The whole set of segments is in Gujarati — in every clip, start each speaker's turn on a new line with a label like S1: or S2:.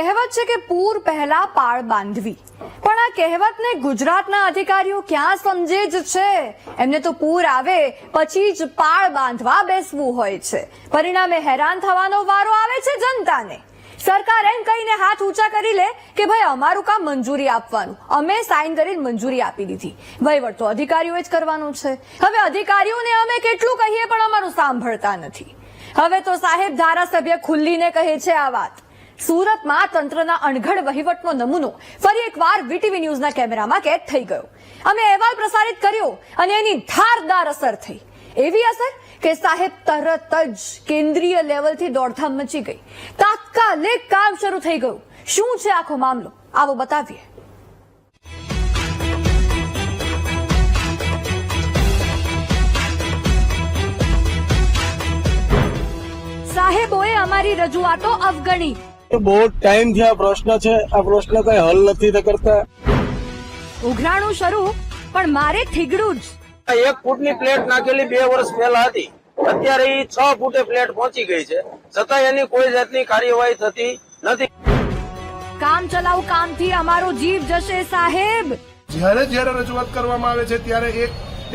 S1: કહેવત છે કે પૂર પહેલા પાળ બાંધવી. પણ આ કહેવતને ગુજરાતના અધિકારીઓ ક્યાં સમજે જ છે? એમને તો પૂર આવે, પછી જ પાળ બાંધવા બેસવું હોય છે. પરિણામે હેરાન થવાનો વારો આવે છે જનતાને. સરકાર એમ કહીને હાથ ઊંચા કરી લે કે ભાઈ અમારું કામ મંજૂરી આપવાનું. અમે સાઈન કરીને મંજૂરી આપી દીધી. વહીવટ તો અધિકારીઓએ જ કરવાનું છે. હવે અધિકારીઓને અમે કેટલું કહીએ પણ અમારું સાંભળતા નથી. હવે તો સાહેબ ધારાસભ્ય ખુલ્લીને કહે છે આ વાત. સુરતમાં તંત્રના અણઘડ વહીવટનો નમૂનો ફરી એકવાર વીટીવી ન્યૂઝના કેમેરામાં કેદ થઈ ગયો. અમે અહેવાલ પ્રસારિત કર્યો અને એની ધારદાર અસર થઈ. એવી અસર કે સાહેબ તરત જ કેન્દ્રીય લેવલથી દોડધામ મચી ગઈ. તાત્કાલિક કામ શરૂ થઈ ગયું. શું છે આખો મામલો? આવો બતાવીએ. સાહેબોએ અમારી રજૂઆતો અવગણી.
S2: બહુ ટાઈમથી આ પ્રશ્ન છે. આ પ્રશ્ન કઈ હલ નથી કરતા.
S1: ઉઘરાણું શરૂ પણ મારે થીગડું જ.
S3: એક ફૂટની પ્લેટ નાખેલી બે વર્ષ પહેલા હતી. અત્યારે એ છ ફૂટે પ્લેટ પહોંચી ગઈ છે. છતાં એની કોઈ જાતની કાર્યવાહી થતી નથી.
S1: કામ ચલાવ કામથી અમારો જીવ જશે સાહેબ.
S4: જ્યારે જ્યારે રજૂઆત કરવામાં આવે છે ત્યારે એક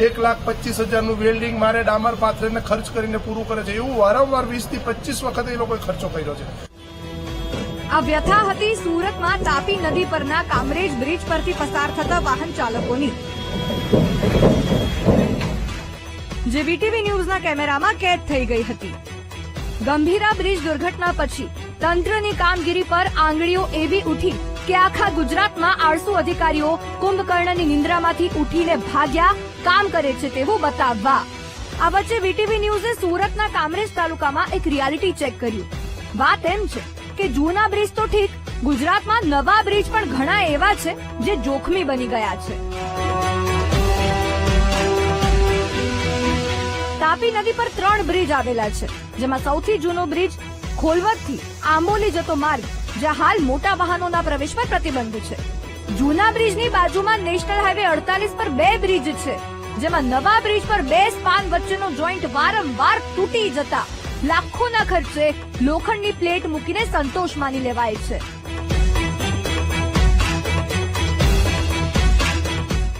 S4: એક લાખ પચીસ હજારનું વેલ્ડિંગ મારે ડામર પાથરીને ખર્ચ કરીને પૂરું કરે છે. એવું વારંવાર વીસથી પચીસ વખત એ લોકોએ ખર્ચો કર્યો છે.
S1: આ વ્યથા હતી સુરતમાં તાપી નદી પરના કામરેજ બ્રિજ પરથી પસાર થતા વાહન ચાલકોની. જે વીટીવી ન્યૂઝના કેમેરામાં કેદ થઈ ગઈ હતી. ગંભીરા બ્રિજ દુર્ઘટના પછી તંત્રની કામગીરી પર આંગળીઓ એવી ઉઠી કે આખા ગુજરાતમાં આળસુ અધિકારીઓ કુંભકર્ણની નિંદ્રામાંથી ઉઠીને ભાગ્યા, કામ કરે છે તેવું બતાવવા. આ વચ્ચે વીટીવી ન્યૂઝે સુરતના કામરેજ તાલુકામાં એક રિયાલિટી ચેક કર્યું. વાત એમ છે કે જૂના બ્રિજ તો ઠીક, ગુજરાતમાં નવા બ્રિજ પણ ઘણા એવા છે જે જોખમી બની ગયા છે. તાપી નદી પર ત્રણ બ્રિજ આવેલા છે, જેમાં સૌથી જૂનો બ્રિજ ખોલવદથી આંબોલી જતો માર્ગ, જ્યાં હાલ મોટા વાહનોના પ્રવેશ પર પ્રતિબંધ છે. જૂના બ્રિજની બાજુમાં નેશનલ હાઈવે અડતાલીસ પર બે બ્રિજ છે, જેમાં નવા બ્રિજ પર બે સ્પાન વચ્ચેનો જોઈન્ટ વારંવાર તૂટી જતા લાખોના ખર્ચે લોખંડની પ્લેટ મૂકીને સંતોષ માની લેવાય છે.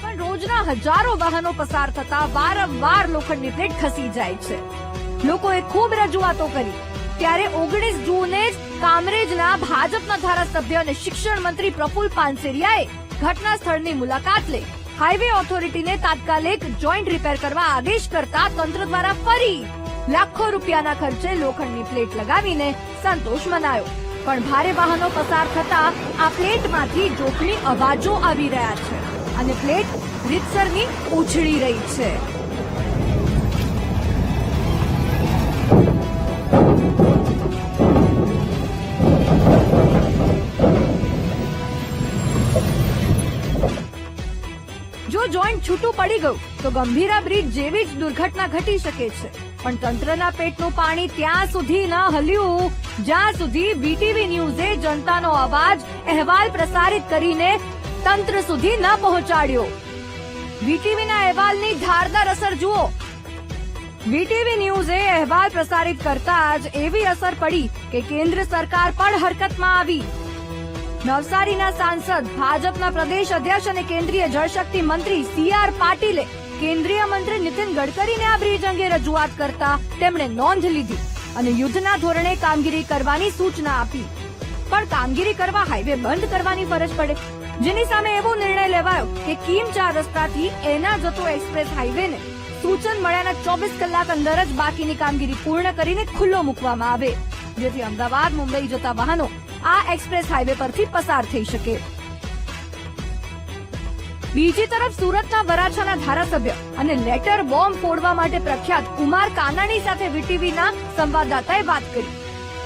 S1: પણ રોજના હજારો વાહનો પસાર થતા વારંવાર લોખંડની પ્લેટ ખસી જાય છે. લોકોએ ખૂબ રજૂઆતો કરી. ત્યારે ઓગણીસ જૂને જ કામરેજના ભાજપના ધારાસભ્ય અને શિક્ષણ મંત્રી પ્રફુલ પાનસેરિયાએ ઘટના સ્થળની મુલાકાત લઈ હાઈવે ઓથોરિટીને તાત્કાલિક જોઈન્ટ રિપેર કરવા આદેશ કરતા તંત્ર દ્વારા ફરી લાખો રૂપિયાના ખર્ચે લોખંડની પ્લેટ લગાવીને સંતોષ મનાયો. પણ ભારે વાહનો પસાર થતા આ પ્લેટમાંથી જોખમી અવાજો આવી રહ્યા છે અને પ્લેટ રીતસરની ઉછળી રહી છે. જો જોઈન્ટ છૂટું પડી ગયું, તો ગંભીરા બ્રિજ જેવી જ દુર્ઘટના ઘટી શકે છે. પણ તંત્રના પેટનું પાણી ત્યાં સુધી ન હલ્યું. જ્યાં સુધી બીટીવી ન્યૂઝે જનતાનો અવાજ, અહેવાલ પ્રસારિત કરીને તંત્ર સુધી ન પહોંચાડ્યો. વીટીવીના અહેવાલની ધારદાર અસર જુઓ. વીટીવી ન્યૂઝે અહેવાલ પ્રસારિત કરતા જ એવી અસર પડી કે કેન્દ્ર સરકાર પણ હરકતમાં આવી. નવસારીના સાંસદ, ભાજપના પ્રદેશ અધ્યક્ષ અને કેન્દ્રીય જળશક્તિ મંત્રી સી આર પાટીલે કેન્દ્રીય મંત્રી નીતિન ગડકરીને આ બ્રિજ અંગે રજૂઆત કરતા તેમણે નોંધ લીધી અને યુદ્ધના ધોરણે કામગીરી કરવાની સૂચના આપી. પણ કામગીરી કરવા હાઈવે બંધ કરવાની ફરજ પડે. જેની સામે એવો નિર્ણય લેવાયો કે કીમ ચાર રસ્તાથી એના જતો એક્સપ્રેસ હાઈવેને સૂચન મળ્યાના ચોવીસ કલાક અંદર જ બાકીની કામગીરી પૂર્ણ કરીને ખુલ્લો મૂકવામાં આવે. જેથી અમદાવાદ, મુંબઈ જતા વાહનો આ એક્સપ્રેસ હાઈવે પરથી પસાર થઈ શકે. બીજી તરફ સુરતના વરાછાના ધારાસભ્ય અને લેટર બોમ્બ ફોડવા માટે પ્રખ્યાત કુમાર કાનાણી સાથે વીટીવીના સંવાદદાતાએ વાત કરી.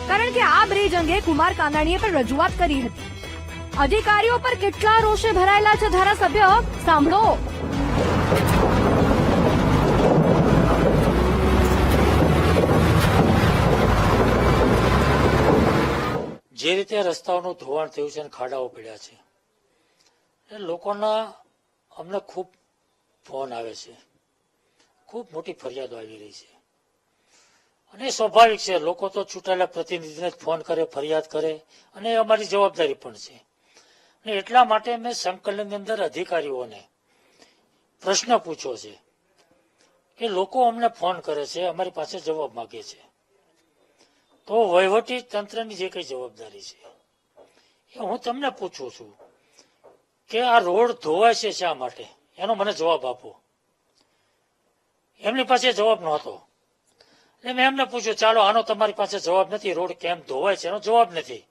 S1: કારણ કે આ બ્રિજ અંગે કુમાર કાનાણીએ પણ રજૂઆત કરી હતી. અધિકારીઓ પર કેટલા રોષે ભરાયેલા છે ધારાસભ્ય? સાંભળો.
S5: જે રીતે રસ્તાઓનું ધોવાણ થયું છે અને ખાડાઓ પડ્યા છે. લોકોના અમને ખૂબ ફોન આવે છે. ખૂબ મોટી ફરિયાદો આવી રહી છે. અને સ્વાભાવિક છે, લોકો તો ચૂંટાયેલા પ્રતિનિધિને જ ફોન કરે, ફરિયાદ કરે, અને અમારી જવાબદારી પણ છે. અને એટલા માટે મેં સંકલનની અંદર અધિકારીઓને પ્રશ્ન પૂછ્યો છે કે લોકો અમને ફોન કરે છે, અમારી પાસે જવાબ માગે છે. તો વહીવટી તંત્રની જે કઈ જવાબદારી છે, એ હું તમને પૂછું છું. કે આ રોડ ધોવાય છે શા માટે? એનો મને જવાબ આપો. એમની પાસે જવાબ નહોતો. એટલે મેં એમને પૂછ્યું, ચાલો, આનો તમારી પાસે જવાબ નથી. રોડ કેમ ધોવાય છે? એનો જવાબ નથી.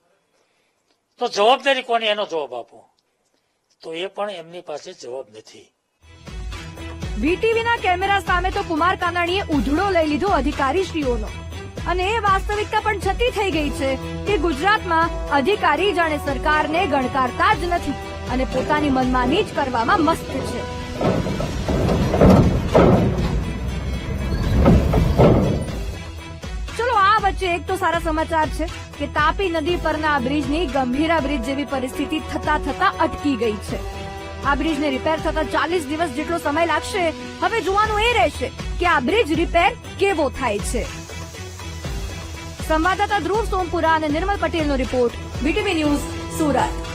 S5: તો જવાબદારી કોની? એનો જવાબ આપો. તો એ પણ એમની પાસે જવાબ નથી.
S1: વીટીવીના કેમેરા સામે તો કુમાર કાનાણીએ ઉધડો લઈ લીધો અધિકારીશ્રીઓનો. અને એ વાસ્તવિકતા પણ છતી થઈ ગઈ છે કે ગુજરાતમાં અધિકારી જાણે સરકારને ગણકારતા જ નથી. અને પોતાની મનમાની જ કરવામાં મસ્ત છે. ચલો, આ વચ્ચે એક તો સારા સમાચાર છે કે તાપી નદી પરના આ બ્રિજની ગંભીરા બ્રિજ જેવી પરિસ્થિતિ થતા થતા અટકી ગઈ છે. આ બ્રિજને રિપેર થતા ચાલીસ દિવસ જેટલો સમય લાગશે. હવે જોવાનું એ રહેશે કે આ બ્રિજ રિપેર કેવો થાય છે. સંવાદદાતા ધ્રુવ સોમપુરા અને નિર્મલ પટેલનો રિપોર્ટ બીટીવી ન્યૂઝ સુરત.